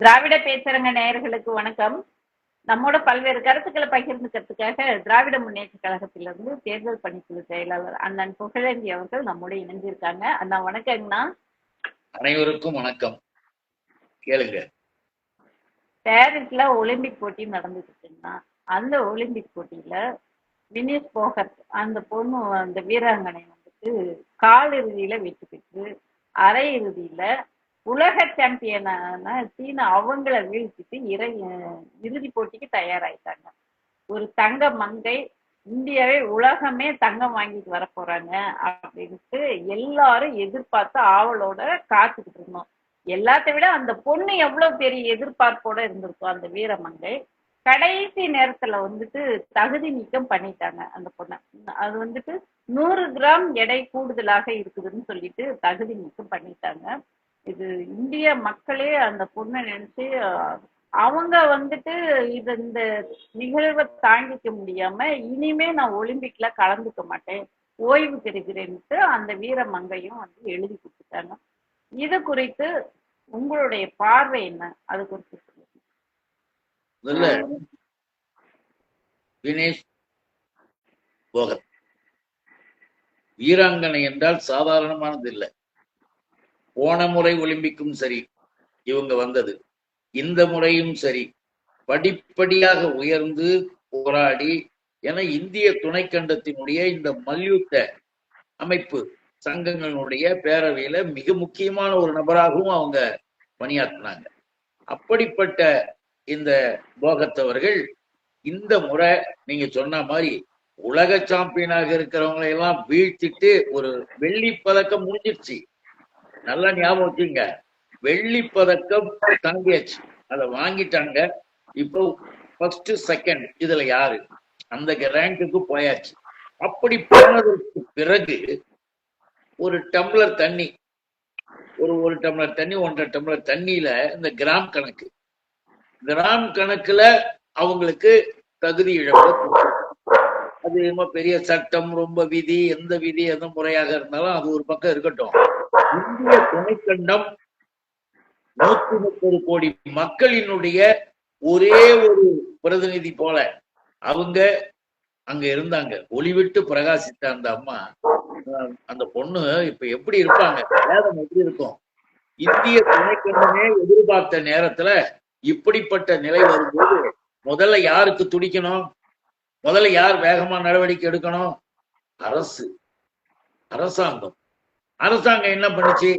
திராவிட பேச்சரங்க நேயர்களுக்கு வணக்கம். நம்மோட பல்வேறு கருத்துக்களை பகிர்ந்துக்கிறதுக்காக திராவிட முன்னேற்ற கழகத்திலிருந்து தேர்தல் பணிக்குழு செயலாளர் அண்ணன் புகழேந்தி அவர்கள் நம்மோட இணைஞ்சிருக்காங்க. அண்ணா வணக்கங்கண்ணா. அனைவருக்கும் வணக்கம். கேளுங்க. பாரிஸ்ல ஒலிம்பிக் போட்டி நடந்துட்டு இருக்குங்கண்ணா அந்த ஒலிம்பிக் போட்டியில வினேஷ் போகத் அந்த பொண்ணு அந்த வீராங்கனை வந்துட்டு கால் இறுதியில வெற்றி பெற்று அரை இறுதியில உலக சாம்பியனான சீனா அவங்கள வீழ்த்திட்டு இறை இறுதி போட்டிக்கு தயாராயிட்டாங்க. ஒரு தங்க மங்கை இந்தியாவே உலகமே தங்கம் வாங்கிட்டு வர போறாங்க அப்படின்ட்டு எல்லாரும் எதிர்பார்த்து ஆவலோட காத்துக்கிட்டு இருந்தோம். எல்லாத்தை விட அந்த பொண்ணு எவ்வளவு பெரிய எதிர்பார்ப்போட இருந்திருக்கும் அந்த வீரமங்கை கடைசி நேரத்துல வந்துட்டு தகுதி நீக்கம் பண்ணிட்டாங்க அந்த பொண்ணை. அது வந்துட்டு நூறு கிராம் எடை கூடுதலாக இருக்குதுன்னு சொல்லிட்டு தகுதி நீக்கம் பண்ணிட்டாங்க. இது இந்திய மக்களே அந்த பொண்ணை நினைச்சு அவங்க வந்துட்டு இது இந்த நிகழ்வை தாங்கிக்க முடியாம இனிமே நான் ஒலிம்பிக்ல கலந்துக்க மாட்டேன் ஓய்வு பெறுகிறேன்ட்டு அந்த வீரமங்கையும் வந்து எழுதி கொடுத்துட்டாங்க. இது குறித்து உங்களுடைய பார்வை என்ன? அது குறித்து சொல்லுங்க. வினேஷ் போகத். வீராங்கனை என்றால் சாதாரணமானது இல்லை. போன முறை ஒலிம்பிக்கும் சரி இவங்க வந்தது. இந்த முறையும் சரி. படிப்படியாக உயர்ந்து போராடி என இந்திய துணைக்கண்டத்தினுடைய இந்த மல்யுத்த அமைப்பு சங்கங்களுடைய பேரவையில மிக முக்கியமான ஒரு நபராகவும் அவங்க பணியாற்றினாங்க. அப்படிப்பட்ட இந்த போகத்தவர்கள் இந்த முறை நீங்க சொன்ன மாதிரி உலக சாம்பியனாக இருக்கிறவங்களை எல்லாம் வீழ்த்திட்டு ஒரு வெள்ளி பதக்கம் முடிஞ்சிருச்சு. நல்லா ஞாபகம் வச்சுங்க வெள்ளி பதக்கம் தாங்கியாச்சு. அதை வாங்கிட்டாங்க. இப்போ ஃபர்ஸ்ட் செகண்ட் இதுல யாரு? அந்த ரேங்குக்கு போயாச்சு. அப்படி போனதற்கு பிறகு ஒரு டம்ளர் தண்ணி ஒரு ஒரு டம்ளர் தண்ணி ஒன்றரை டம்ளர் தண்ணியில இந்த கிராம் கணக்கு. கிராம் கணக்குல அவங்களுக்கு தகுதி இழப்பு. அது ரொம்ப பெரிய சட்டம் ரொம்ப விதி எந்த விதி எந்த முறையாக இருந்தாலும் அது ஒரு பக்கம் இருக்கட்டும். இந்திய துணைக்கண்டம் நூத்தி முப்பது கோடி மக்களினுடைய ஒரே ஒரு பிரதிநிதி போல. அவங்க அங்க இருந்தாங்க. ஒளிவிட்டு பிரகாசித்த அந்த அம்மா அந்த பொண்ணு இப்ப எப்படி இருப்பாங்க? வேதம் எப்படி இருக்கும்? இந்திய துணைக்கண்டமே எதிர்பார்த்த நேரத்துல இப்படிப்பட்ட நிலை வரும்போது முதல்ல யாருக்கு துடிக்கணும்? முதல்ல யார் வேகமா நடவடிக்கை எடுக்கணும்? அரசு. அரசாங்கம். அரசாங்கம் என்ன பண்ணுச்சு?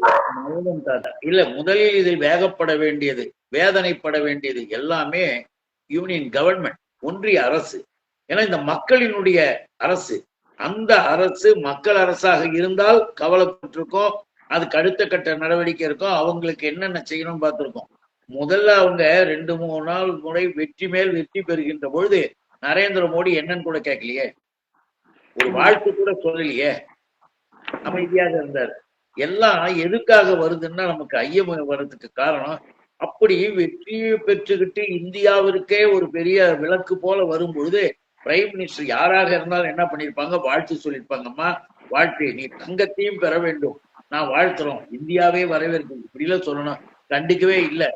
மௌனம் தாத்தா இல்ல முதலில் இதில் வேகப்பட வேண்டியது வேதனைப்பட வேண்டியது எல்லாமே யூனியன் கவர்மெண்ட் ஒன்றிய அரசு. ஏன்னா இந்த மக்களினுடைய அரசு. அந்த அரசு மக்கள் அரசாக இருந்தால் கவலைப்பட்டிருக்கோம். அதுக்கு அடுத்த கட்ட நடவடிக்கை இருக்கும். அவங்களுக்கு என்னென்ன செய்யணும்னு பார்த்துருக்கோம். முதல்ல அவங்க ரெண்டு மூணு நாள் முறை வெற்றி மேல் வெற்றி பெறுகின்ற பொழுது நரேந்திர மோடி என்னன்னு கூட கேட்கலையே. ஒரு வாழ்த்து கூட சொல்லலையே. அமைதியாக இருந்தார். எல்லாம் எதுக்காக வருதுன்னா நமக்கு ஐயம் வர்றதுக்கு காரணம் அப்படி வெற்றியை பெற்றுக்கிட்டு இந்தியாவிற்கே ஒரு பெரிய விளக்கு போல வரும்பொழுது பிரைம் மினிஸ்டர் யாராக இருந்தாலும் என்ன பண்ணிருப்பாங்க வாழ்த்து சொல்லியிருப்பாங்கம்மா வாழ்த்து நீ தங்கத்தையும் பெற வேண்டும். நான் வாழ்த்துறோம். இந்தியாவே வரவேற்கும். இப்படிலாம் சொல்லணும். கண்டுக்கவே இல்லை.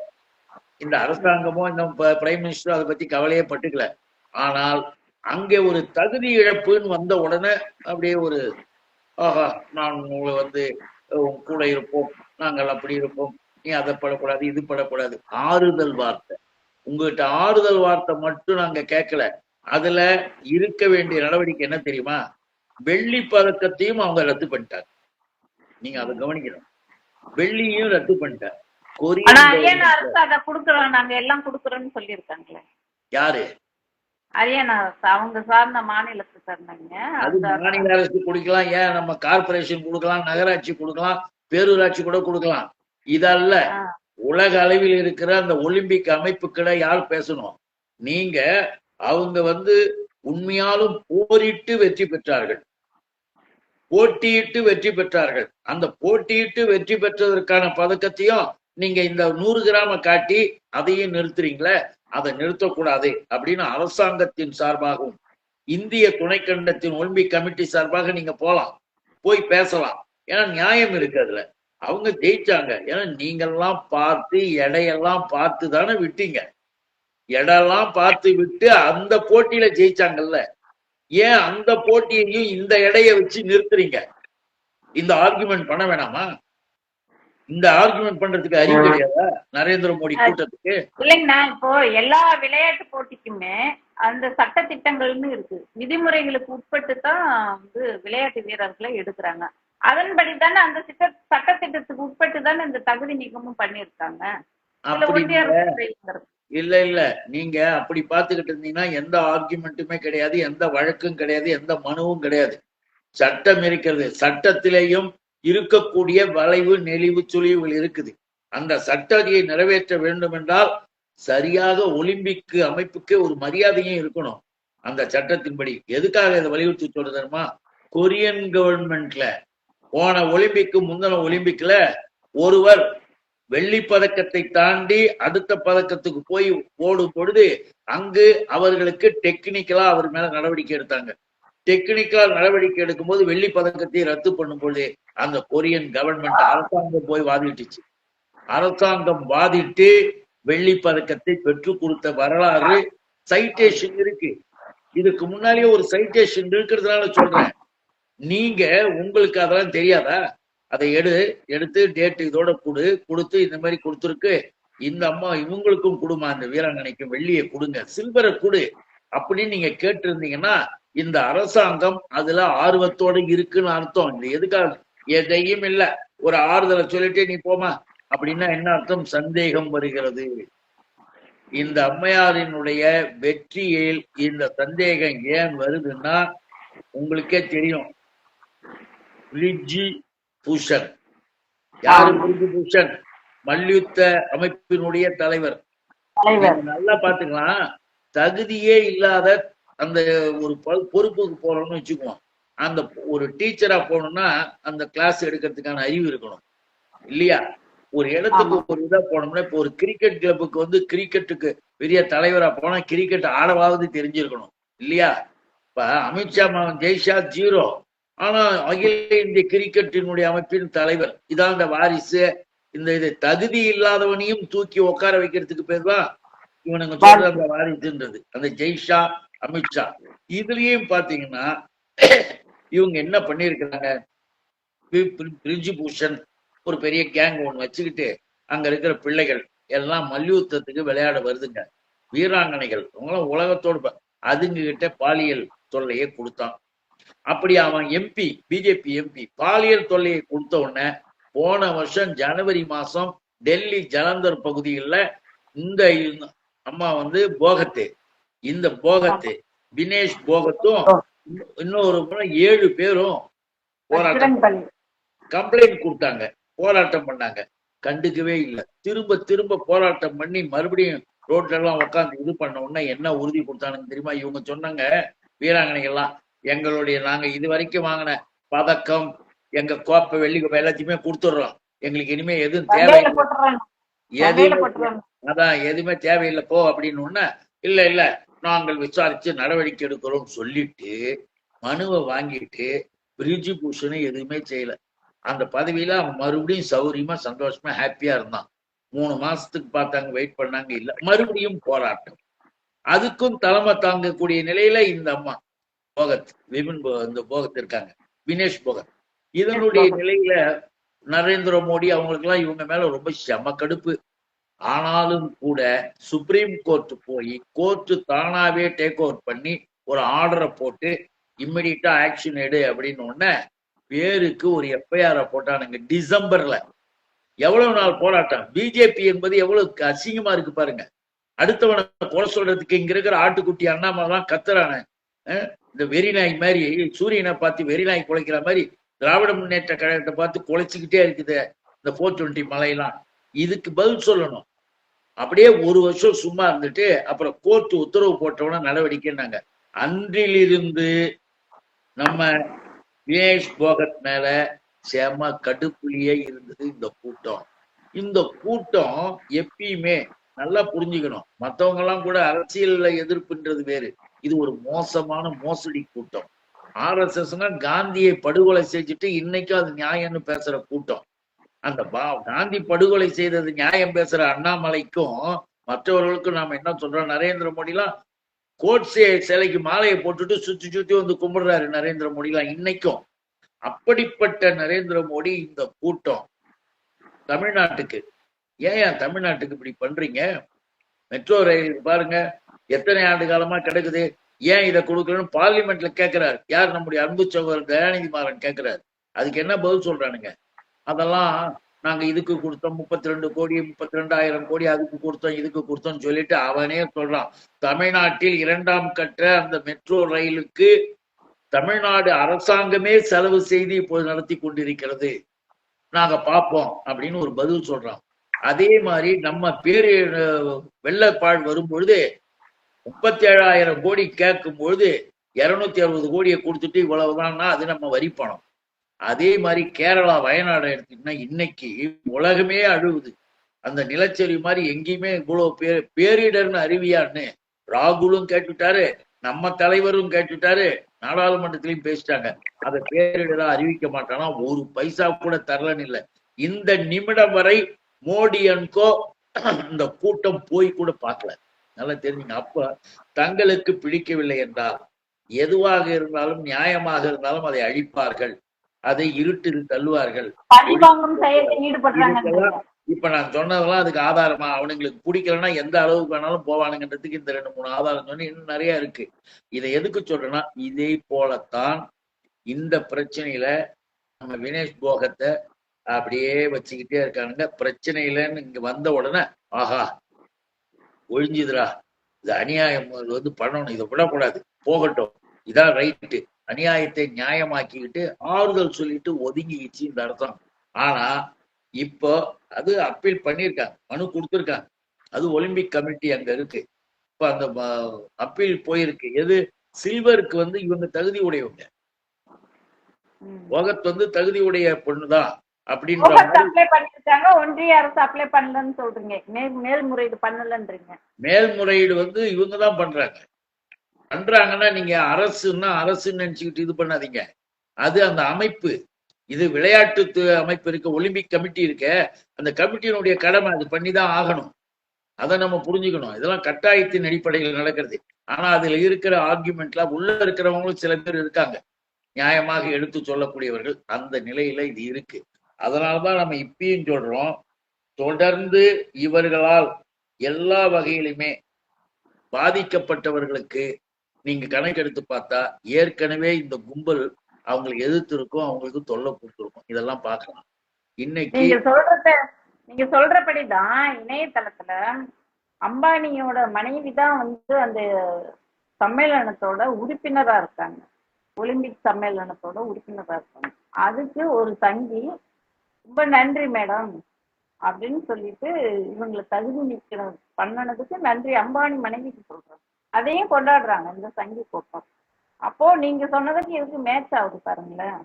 இந்த அரசாங்கமோ இந்த பிரைம் மினிஸ்டரும் அதை பத்தி கவலையே பட்டுக்கல. ஆனால் அங்கே ஒரு தகுதி இழப்புன்னு வந்த உடனே அப்படியே ஒரு ஆஹா நான் உங்களை வந்து கூட இருப்போம் நாங்கள் அப்படி இருப்போம். நீ அதை படக்கூடாது இது படக்கூடாது. ஆறுதல் வார்த்தை. உங்ககிட்ட ஆறுதல் வார்த்தை மட்டும் நாங்க கேட்கல. அதுல இருக்க வேண்டிய நடவடிக்கை என்ன தெரியுமா? வெள்ளி பதக்கத்தையும் அவங்க ரத்து பண்ணிட்டாங்க. நீங்க அதை கவனிக்கணும். வெள்ளியும் ரத்து பண்ணிட்டாங்க. குடுக்கறோம் நாங்க எல்லாம் குடுக்கறோம்னு சொல்லியிருக்காங்களே. யாரு? ஹரியானா அவங்க சார்ந்த மாநிலத்தை சார்ந்தவங்க. அது மாநில அரசு கொடுக்கலாம். ஏன் நம்ம கார்பரேஷன் கொடுக்கலாம் நகராட்சி கொடுக்கலாம் பேரூராட்சி கூட கொடுக்கலாம். இதல்ல. உலக அளவில் இருக்கிற அந்த ஒலிம்பிக் அமைப்புக்கிட யார் பேசணும்? நீங்க அவங்க வந்து உண்மையாலும் போரிட்டு வெற்றி பெற்றார்கள். போட்டியிட்டு வெற்றி பெற்றார்கள். அந்த போட்டியிட்டு வெற்றி பெற்றதற்கான பதக்கத்தையும் நீங்க இந்த நூறு கிராம காட்டி அதையும் நிறுத்துறீங்களே? அதை நிறுத்தக்கூடாது அப்படின்னு அரசாங்கத்தின் சார்பாகவும் இந்திய துணைக்கண்டத்தின் ஒலிம்பிக் கமிட்டி சார்பாக நீங்க போலாம் போய் பேசலாம். ஏன்னா நியாயம் இருக்கு அதுல. அவங்க ஜெயிச்சாங்க. ஏன்னா நீங்கெல்லாம் பார்த்து எடையெல்லாம் பார்த்து தானே விட்டீங்க. எடெல்லாம் பார்த்து விட்டு அந்த போட்டியில ஜெயிச்சாங்கல்ல. ஏன் அந்த போட்டியையும் இந்த எடைய வச்சு நிறுத்துறீங்க? இந்த ஆர்குமெண்ட் பண்ண வேணாமா? இந்த ஆர்குமெண்ட் பண்றதுக்கு அறிவு கிடையாதா? நரேந்திர மோடி கூட்டத்துக்கு? இல்லைங்கண்ணா இப்போ எல்லா விளையாட்டு போட்டிக்குமே அந்த சட்ட திட்டங்கள்னு இருக்கு. விதிமுறைகளுக்கு உட்பட்டு தான் வந்து விளையாட்டு வீரர்களை எடுக்கிறாங்க. அதன்படி தானே அந்த திட்ட சட்ட திட்டத்துக்கு உட்பட்டு தானே இந்த தகுதி நீக்கமும் செய்கிறது. இல்ல இல்ல. நீங்க அப்படி பாத்துக்கிட்டு இருந்தீங்கன்னா எந்த ஆர்குமெண்ட்டுமே கிடையாது எந்த வழக்கும் கிடையாது எந்த மனுவும் கிடையாது. சட்டம் இருக்கிறது. சட்டத்திலேயும் இருக்கக்கூடிய வளைவு நெளிவு சுழிவுகள் இருக்குது. அந்த சட்டத்தை நிறைவேற்ற வேண்டும் என்றால் சரியாக ஒலிம்பிக் அமைப்புக்கு ஒரு மரியாதையும் இருக்கணும். அந்த சட்டத்தின்படி. எதுக்காக இதை வலியுறுத்தி சொல்றதுமா கொரியன் கவர்மெண்ட்ல போன ஒலிம்பிக்கு முந்தின ஒலிம்பிக்ல ஒருவர் வெள்ளி பதக்கத்தை தாண்டி அடுத்த பதக்கத்துக்கு போய் ஓடும் பொழுது அங்கு அவர்களுக்கு டெக்னிக்கலா அவர் மேல நடவடிக்கை எடுத்தாங்க. டெக்னிக்கலா நடவடிக்கை எடுக்கும் போது வெள்ளி பதக்கத்தை ரத்து பண்ணும் அந்த கொரியன் கவர்மெண்ட் அரசாங்கம் போய் வாதிட்டுச்சு. அரசாங்கம் வாதிட்டு வெள்ளி பதக்கத்தை பெற்றுக் கொடுத்த வரலாறு சைட்டேஷன் இருக்கு. இதுக்கு முன்னாலேயே ஒரு சைட்டேஷன் இருக்கிறதுனால சொல்றேன். நீங்க உங்களுக்கு அதெல்லாம் தெரியாதா? அதை எடு எடுத்து டேட் இதோட கொடு கொடுத்து இந்த மாதிரி கொடுத்துருக்கு. இந்த அம்மா இவங்களுக்கும் கொடுமா அந்த வீராங்கனைக்கும் வெள்ளியை கொடுங்க. சில்வரை கொடு அப்படின்னு நீங்க கேட்டிருந்தீங்கன்னா இந்த அரசாங்கம் அதுல ஆர்வத்தோட இருக்குன்னு அர்த்தம். இது எதுக்காக? எதையும் இல்ல. ஒரு ஆறுதலை சொல்லிட்டு நீ போமா அப்படின்னா என்ன அர்த்தம்? சந்தேகம் வருகிறது. இந்த அம்மையாரினுடைய வெற்றியில் இந்த சந்தேகம் ஏன் வருதுன்னா உங்களுக்கே தெரியும். ரிஜி பூஷன். யாரு பிரிஜி பூஷன்? மல்யுத்த அமைப்பினுடைய தலைவர். நல்லா பாத்துக்கலாம் தகுதியே இல்லாத அந்த ஒரு பொறுப்புக்கு போறோம்னு வச்சுக்குவோம். அந்த ஒரு டீச்சரா போகணும்னா அந்த கிளாஸ் எடுக்கிறதுக்கான அறிவு இருக்கணும். இல்லையா? ஒரு இடத்துக்கு ஒரு இதா போனோம்னா இப்போ ஒரு கிரிக்கெட் கிளப்புக்கு வந்து கிரிக்கெட்டுக்கு பெரிய தலைவரா போனா கிரிக்கெட் ஆடவாவது தெரிஞ்சிருக்கணும். இல்லையா? இப்ப அமித்ஷா மகன் ஜெய்ஷா ஜீரோ. ஆனா அகில இந்திய கிரிக்கெட்டினுடைய அமைப்பின் தலைவர். இதான் இந்த வாரிசு. இந்த இது தகுதி இல்லாதவனையும் தூக்கி உட்கார வைக்கிறதுக்கு பேர் தான் இவனுங்க சொல்ற அந்த வாரிசுன்றது. அந்த ஜெய்ஷா அமித்ஷா இதுலயும் பாத்தீங்கன்னா இவங்க என்ன பண்ணிருக்கிறாங்க பிரிஞ்சு பூஷன் ஒரு பெரிய கேங் ஒண்ணு வச்சுக்கிட்டு அங்க இருக்கிற பிள்ளைகள் எல்லாம் மல்யுத்தத்துக்கு விளையாட வருதுங்க. வீராங்கனைகள் அவங்களாம் உலகத்தோடு அதுங்க கிட்ட பாலியல் தொல்லையை கொடுத்தான். அப்படி அவன் எம்பி பிஜேபி எம்பி பாலியல் தொல்லையை கொடுத்த உடனே போன வருஷம் ஜனவரி மாசம் டெல்லி ஜலந்தர் பகுதிகளில் இந்த இந்த அம்மா வந்து போகத்து இந்த போகத்து தினேஷ் போகத்தும் இன்னொரு முறை ஏழு பேரும் போராட்டம் கம்ப்ளைண்ட் கொடுத்தாங்க போராட்டம் பண்ணாங்க. கண்டுக்கவே இல்லை. திரும்ப திரும்ப போராட்டம் பண்ணி மறுபடியும் ரோட்ல எல்லாம் உட்காந்து இது பண்ண உடனே என்ன உறுதி கொடுத்தானுங்க தெரியுமா? இவங்க சொன்னாங்க வீராங்கனைகள்லாம் எங்களுடைய நாங்க இது வரைக்கும் வாங்கின பதக்கம் எங்க கோப்பை வெள்ளி கோப்பை எல்லாத்தையுமே கொடுத்துடுறோம். எங்களுக்கு இனிமே எதுவும் தேவையில்லை. போட்டுறாங்க. அதான் எதுவுமே தேவையில்லை போ அப்படின்னு உடனே இல்ல இல்ல நாங்கள் விசாரிச்சு நடவடிக்கை எடுக்கிறோம் சொல்லிட்டு மனுவை வாங்கிட்டு பிரிஜி பூஷனை எதுவுமே செய்யல. அந்த பதவியில அவன் மறுபடியும் சௌரியமா சந்தோஷமா ஹாப்பியா இருந்தான். மூணு மாசத்துக்கு பார்த்தாங்க வெயிட் பண்ணாங்க இல்ல. மறுபடியும் போராட்டம். அதுக்கும் தலைமை தாங்கக்கூடிய நிலையில இந்த அம்மா போகத் விபின் போ- இந்த போகத் இருக்காங்க. வினேஷ் போகத். இதனுடைய நிலையில நரேந்திர மோடி அவங்களுக்கு எல்லாம் இவங்க மேல ரொம்ப செம கடுப்பு. ஆனாலும் கூட சுப்ரீம் கோர்ட் போய் கோர்ட் தானாவே டேக் ஓவர் பண்ணி ஒரு ஆர்டரை போட்டு இம்மிடியட்டா ஆக்ஷன் எடு அப்படின்னு உடனே பேருக்கு ஒரு எஃப்ஐஆர் போட்டானுங்க டிசம்பர்ல. எவ்வளவு நாள் போராட்டம்? பிஜேபி என்பது எவ்வளவு அசிங்கமா இருக்கு பாருங்க. அடுத்தவனை கொலை சொல்றதுக்கு இங்க இருக்கிற ஆட்டுக்குட்டி அண்ணாமலாம் கத்துறானே. இந்த வெறிநாய் மாதிரி சூரியனை பார்த்து வெறிநாய் குலைக்கிற மாதிரி திராவிட முன்னேற்ற கழகத்தை பார்த்து குலைச்சிக்கிட்டே இருக்குது இந்த ஃபோர் டுவெண்ட்டி மலையெல்லாம். இதுக்கு பதில் சொல்லணும். அப்படியே ஒரு வருஷம் சும்மா இருந்துட்டு அப்புறம் கோர்ட் உத்தரவு போட்டவன நடவடிக்கைன்னாங்க. அன்றிலிருந்து நம்ம வினேஷ் போகத் மேல செம கடுப்புலயே இருந்தது இந்த கூட்டம். இந்த கூட்டம் எப்பயுமே நல்லா புரிஞ்சுக்கணும். மத்தவங்க எல்லாம் கூட அரசியல்ல எதிர்ப்புன்றது வேறு. இது ஒரு மோசமான மோசடி கூட்டம். ஆர்எஸ்எஸ்னா காந்தியை படுகொலை செஞ்சுட்டு இன்னைக்கும் அது நியாயம்னு பேசுற கூட்டம். அந்த பா- காந்தி படுகொலை செய்தது நியாயம் பேசுற அண்ணாமலைக்கும் மற்றவர்களுக்கும் நாம என்ன சொல்றோம்? நரேந்திர மோடிலாம் கோட்ஸே சிலைக்கு மாலையை போட்டுட்டு சுத்தி சுத்தி வந்து கும்பிடுறாரு நரேந்திர மோடிலாம் இன்னைக்கும். அப்படிப்பட்ட நரேந்திர மோடி இந்த கூட்டம் தமிழ்நாட்டுக்கு. ஏன் தமிழ்நாட்டுக்கு இப்படி பண்றீங்க? மெட்ரோ ரயில் பாருங்க எத்தனை ஆண்டு காலமா கிடக்குது? ஏன் இதை கொடுக்கலன்னு பார்லிமெண்ட்ல கேட்கிறாரு யார் நம்முடைய அன்பு சகோதரர் தயாநிதி மாறன் கேட்கிறாரு அதுக்கு என்ன பதில் சொல்றானுங்க? அதெல்லாம் நாங்க இதுக்கு கொடுத்தோம். முப்பத்தி ரெண்டு கோடி முப்பத்தி ரெண்டாயிரம் கோடி அதுக்கு கொடுத்தோம் இதுக்கு கொடுத்தோம்னு சொல்லிட்டு அவனே சொல்றான். தமிழ்நாட்டில் இரண்டாம் கட்ட அந்த மெட்ரோ ரயிலுக்கு தமிழ்நாடு அரசாங்கமே செலவு செய்து இப்போது நடத்தி கொண்டிருக்கிறது. நாங்க பார்ப்போம் அப்படின்னு ஒரு பதில் சொல்றான். அதே மாதிரி நம்ம பேரு வெள்ளப்பாழ் வெள்ளப்பாடு வரும்பொழுது முப்பத்தி ஏழாயிரம் கோடி கேட்கும் பொழுது இருநூத்தி அறுபது கோடியை கொடுத்துட்டு இவ்வளவுதான்னா அது நம்ம வரி பணம். அதே மாதிரி கேரளா வயநாடு எடுத்தீங்கன்னா இன்னைக்கு உலகமே அழுவுது. அந்த நிலச்சரிவு மாதிரி எங்கேயுமே இவ்வளவு பேர் பேரிடர்னு அறிவியான்னு ராகுலும் கேட்டுட்டாரு நம்ம தலைவரும் கேட்டுட்டாரு நாடாளுமன்றத்திலையும் பேசிட்டாங்க. அதை பேரிடரா அறிவிக்க மாட்டானா? ஒரு பைசா கூட தரலன்னு இல்லை. இந்த நிமிடம் வரை மோடி அன்கோ இந்த கூட்டம் போய் கூட பார்க்கல. நல்லா தெரிஞ்சுங்க. அப்ப தங்களுக்கு பிடிக்கவில்லை என்றால் எதுவாக இருந்தாலும் நியாயமாக இருந்தாலும் அதை அழிப்பார்கள். அதை இருட்டில் தள்ளுவார்கள். இப்ப நான் சொன்னதெல்லாம் அதுக்கு ஆதாரமா? அவனுங்களுக்கு பிடிக்கலன்னா எந்த அளவுக்கு வேணாலும் போவானுங்கன்றதுக்கு இந்த ரெண்டு மூணு ஆதாரம் சொன்னி இன்னும் நிறைய இருக்கு. இதை எதுக்கு சொல்றேன்னா இதே போலத்தான் இந்த பிரச்சனையில நம்ம வினேஷ் போகத்தை அப்படியே வச்சுக்கிட்டே இருக்கானுங்க. பிரச்சனையிலன்னு இங்க வந்த உடனே ஆஹா ஒழிஞ்சுதுடா. இது அநியாயம். வந்து பண்ணணும். இதை விடக்கூடாது. போகட்டும். இதான் ரைட்டு அநியாயத்தை நியாயமாக்கிக்கிட்டு ஆறுதல் சொல்லிட்டு ஒதுங்கிக்கிச்சு இந்த அர்த்தம் ஆனா இப்போ அது அப்பீல் பண்ணியிருக்காங்க. மனு கொடுத்துருக்காங்க. அது ஒலிம்பிக் கமிட்டி அங்க இருக்கு. இப்ப அந்த அப்பீல் போயிருக்கு. எது? சில்வருக்கு வந்து இவங்க தகுதி உடையவங்க. போகத் வந்து தகுதி உடைய பொண்ணுதான் அப்படின்ற மாதிரி அப்ளை பண்ணிருக்காங்க ஒன்றிய அரசு அப்ளை பண்ணலன்னு சொல்றீங்க. மேல் மேல்முறையீடு பண்ணலன்றீங்க. மேல்முறையீடு வந்து இவங்க தான் பண்றாங்க. பண்றாங்கன்னா நீங்க அரசுன்னா அரசுன்னு நினைச்சுக்கிட்டு இது பண்ணாதீங்க. அது அந்த அமைப்பு. இது விளையாட்டு அமைப்பு இருக்க ஒலிம்பிக் கமிட்டி இருக்க. அந்த கமிட்டியினுடைய கடமை அது பண்ணி தான் ஆகணும். அதை நம்ம புரிஞ்சுக்கணும். இதெல்லாம் கட்டாயத்தின் அடிப்படையில் நடக்கிறது. ஆனா அதுல இருக்கிற ஆர்குமெண்ட்ல உள்ள இருக்கிறவங்களும் சில பேர் இருக்காங்க. நியாயமாக எடுத்து சொல்லக்கூடியவர்கள் அந்த நிலையில இது இருக்கு. அதனாலதான் நம்ம இப்பயும் சொல்றோம் தொடர்ந்து இவர்களால் எல்லா வகையிலுமே பாதிக்கப்பட்டவர்களுக்கு நீங்க கணக்கெடுத்து பார்த்தா ஏற்கனவே இந்த கும்பல் அவங்களுக்கு எதிர்த்து இருக்கும் அவங்களுக்கு தொல்லை கொடுத்துருக்கும். இதெல்லாம் பார்க்கலாம். இன்னைக்கு நீங்க சொல்றத நீங்க சொல்றபடிதான் இணையதளத்துல அம்பானியோட மனைவி தான் வந்து அந்த சம்மேளனத்தோட உறுப்பினரா இருக்காங்க. ஒலிம்பிக் சம்மேளனத்தோட உறுப்பினரா இருக்காங்க. அதுக்கு ஒரு தங்கி ரொம்ப நன்றி மேடம் அப்படின்னு சொல்லிட்டு இவங்களை தகுதி நீக்கம் பண்ணனதுக்கு நன்றி அம்பானி மனைவிக்கு சொல்றாங்க. அதையும் கொண்டாடுறாங்க இந்த சங்கி கூட்டம். அப்போ நீங்க சொன்னதுக்கு இதுக்கு மேட்ச் ஆகுது பாருங்களேன்.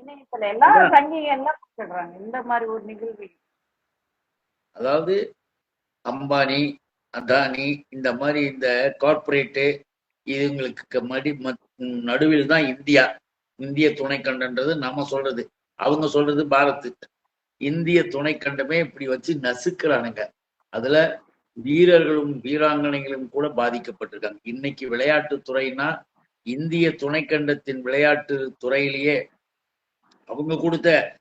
இணையத்துல எல்லா சங்கிங்க எல்லாம் கூப்பிடுறாங்க. இந்த மாதிரி ஒரு நிகழ்வு. அதாவது அம்பானி அதானி இந்த மாதிரி இந்த கார்ப்பரேட்டு இதுங்களுக்கு மடி நடுவில் தான் இந்தியா. இந்திய துணைக்கண்டன்றது நாம சொல்றது. அவங்க சொல்றது பாரத். இந்திய துணைக்கண்டமே இப்படி வச்சு நசுக்கிறானுங்க. அதுல வீரர்களும் வீராங்கனைகளும் கூட பாதிக்கப்பட்டிருக்காங்க. இன்னைக்கு விளையாட்டு துறைனா இந்திய துணைக்கண்டத்தின் விளையாட்டு துறையிலேயே அவங்க கொடுத்த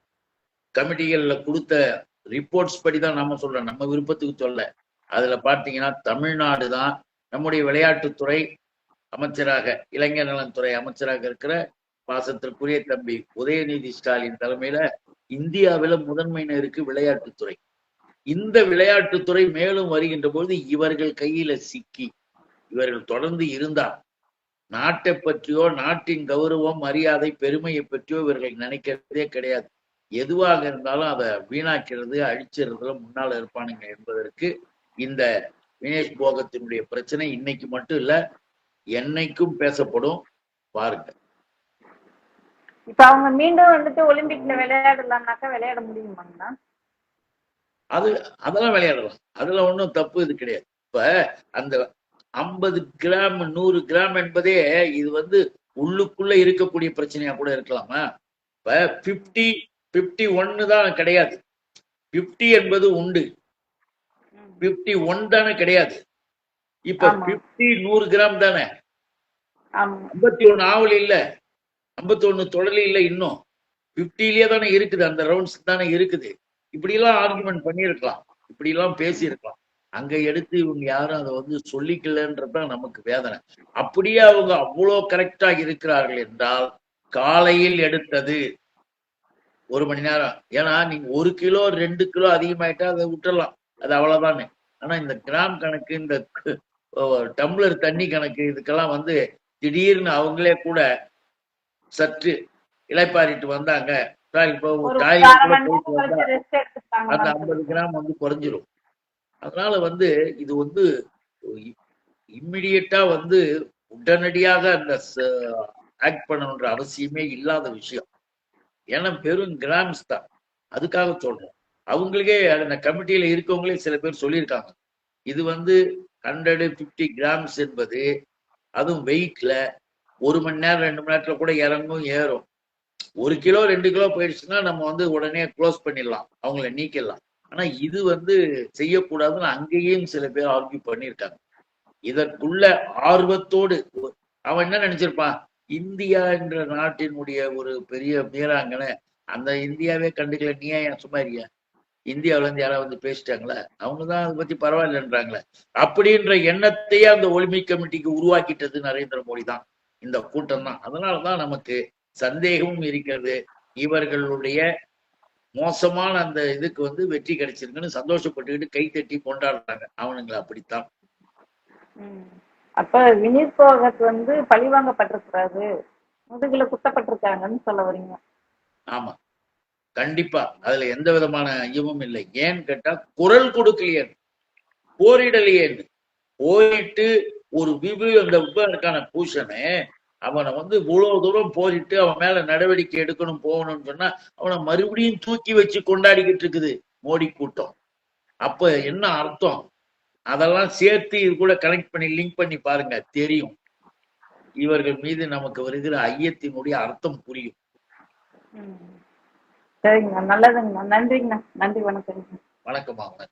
கமிட்டிகள்ல கொடுத்த ரிப்போர்ட்ஸ் படி தான் நம்ம சொல்றோம். நம்ம விருப்பத்துக்கு சொல்ல. அதுல பாத்தீங்கன்னா தமிழ்நாடு தான் நம்முடைய விளையாட்டுத்துறை அமைச்சராக இளைஞர் நலன்துறை அமைச்சராக இருக்கிற பாசத்திற்குரிய தம்பி உதயநிதி ஸ்டாலின் தலைமையில இந்தியாவில முதன்மையினருக்கு விளையாட்டுத்துறை. இந்த விளையாட்டுத்துறை மேலும் வருகின்ற பொழுது இவர்கள் கையில சிக்கி இவர்கள் தொடர்ந்து இருந்தால் நாட்டை பற்றியோ நாட்டின் கௌரவம் மரியாதை பெருமையை பற்றியோ இவர்கள் நினைக்கிறதே கிடையாது. எதுவாக இருந்தாலும் அதை வீணாக்கிறது அழிச்சிடுறதுல முன்னால இருப்பானுங்க என்பதற்கு இந்த வினேஷ் போகத்தினுடைய பிரச்சனை இன்னைக்கு மட்டும் இல்ல என்னைக்கும் பேசப்படும். பாருங்க. இப்ப அவங்க மீண்டும் வந்துட்டு ஒலிம்பிக்ல விளையாடலாம்னாக்கா விளையாட முடியுமாங்கண்ணா? அது அதெல்லாம் விளையாடலாம் அதுல ஒண்ணும் தப்பு இது கிடையாது. இப்ப அந்த ஐம்பது கிராம் நூறு கிராம் என்பதே இது வந்து உள்ளுக்குள்ள இருக்கக்கூடிய பிரச்சனையா கூட இருக்கலாமா? இப்ப பிப்டி பிப்டி ஒன்னு தான் கிடையாது. பிப்டி என்பது உண்டு. பிப்டி ஒன் தானே கிடையாது. இப்ப. பிப்டி நூறு கிராம் தானே? ஐம்பத்தி ஒண்ணு ஆவல் இல்ல. ஐம்பத்தி ஒண்ணு தொடலி இல்ல இன்னும். பிப்டிலேயே தானே இருக்குது. அந்த ரவுண்ட்ஸ் தானே இருக்குது. இப்படி எல்லாம் ஆர்குமெண்ட் பண்ணியிருக்கலாம். இப்படி எல்லாம் பேசியிருக்கலாம். அங்க எடுத்து இவங்க யாரும் அதை வந்து சொல்லிக்கலன்றதுதான் நமக்கு வேதனை. அப்படியே அவங்க அவ்வளோ கரெக்டா இருக்கிறார்கள் என்றால் காலையில் எடுத்தது ஒரு மணி நேரம். ஏன்னா நீங்க ஒரு கிலோ ரெண்டு கிலோ அதிகமாயிட்டா அதை விட்டுடலாம் அது அவ்வளவுதானே. ஆனா இந்த கிராம் கணக்கு இந்த டம்ளர் தண்ணி கணக்கு இதுக்கெல்லாம் வந்து திடீர்னு அவங்களே கூட சற்று இளைப்பாறிட்டு வந்தாங்க. சார் இப்போ எடுத்துட்டாங்க அந்த ஐம்பது கிராம் வந்து குறைஞ்சிரும். அதனால வந்து இது வந்து இம்மிடியட்டா வந்து உடனடியாக அந்த ஆக்ட் பண்ணணுன்ற அவசியமே இல்லாத விஷயம். ஏன்னா வெறும் கிராம்ஸ் தான். அதுக்காக சொல்றேன். அவங்களுக்கே அந்த கமிட்டியில இருக்கவங்களே சில பேர் சொல்லியிருக்காங்க. இது வந்து ஹண்ட்ரடு பிப்டி கிராம்ஸ் என்பது அதுவும் வெயிட்ல ஒரு மணி நேரம் ரெண்டு மணி நேரத்துல கூட இறங்கும் ஏறும். ஒரு கிலோ ரெண்டு கிலோ போயிடுச்சுன்னா நம்ம வந்து உடனே க்ளோஸ் பண்ணிடலாம். அவங்கள நீக்கிடலாம். ஆனா இது வந்து செய்யக்கூடாதுன்னு அங்கேயும் சில பேர் ஆர்கியூ பண்ணியிருக்காங்க. இதற்குள்ள ஆர்வத்தோடு அவன் என்ன நினைச்சிருப்பான்? இந்தியா என்ற நாட்டினுடைய ஒரு பெரிய வீராங்கனை அந்த இந்தியாவே கண்டுக்கல நீ ஏன் சும்மா இருக்கியா? இந்தியாவுல இருந்து யாராவது வந்து பேசிட்டாங்களே? அவங்க தான் அதை பத்தி பரவாயில்லன்றாங்களே. அப்படின்ற எண்ணத்தையே அந்த ஒலிம்பிக் கமிட்டிக்கு உருவாக்கிட்டது நரேந்திர மோடி தான். இந்த கூட்டம் தான். அதனாலதான் நமக்கு சந்தேகமும் இருக்கிறது. இவர்களுடைய மோசமான அந்த இதுக்கு வந்து வெற்றி கிடைச்சிருக்குன்னு சந்தோஷப்பட்டுக்கிட்டு கை தட்டி கொண்டாடுறாங்க. அவனுங்களை அப்படித்தான். அப்ப வினீத் போகத் வந்து பழிவாங்கப்பட்டிருக்கிறாரு முதுகுல குத்தப்பட்டிருக்காங்கன்னு சொல்ல வரீங்க. ஆமா. கண்டிப்பா. அதுல எந்த விதமான ஐயமும் இல்லை. ஏன்னு கேட்டா குரல் கொடுக்கலையே போரிடலையேன்னு போயிட்டு ஒரு விபு அந்த விபனுக்கான பூஷனை அவனை வந்து இவ்வளவு தூரம் போரிட்டு அவன் மேல நடவடிக்கை எடுக்கணும் போகணும்னு சொன்னா அவனை மறுபடியும் தூக்கி வச்சு கொண்டாடிக்கிட்டு இருக்குது மோடி கூட்டம். அப்ப என்ன அர்த்தம்? அதெல்லாம் சேர்த்து இது கூட கனெக்ட் பண்ணி லிங்க் பண்ணி பாருங்க தெரியும். இவர்கள் மீது நமக்கு வருகிற ஐயத்தினுடைய அர்த்தம் புரியும். ம். சரிங்கண்ணா நல்லதுங்கண்ணா நன்றிங்கண்ணா நன்றி வணக்கங்க வணக்கம் அவங்க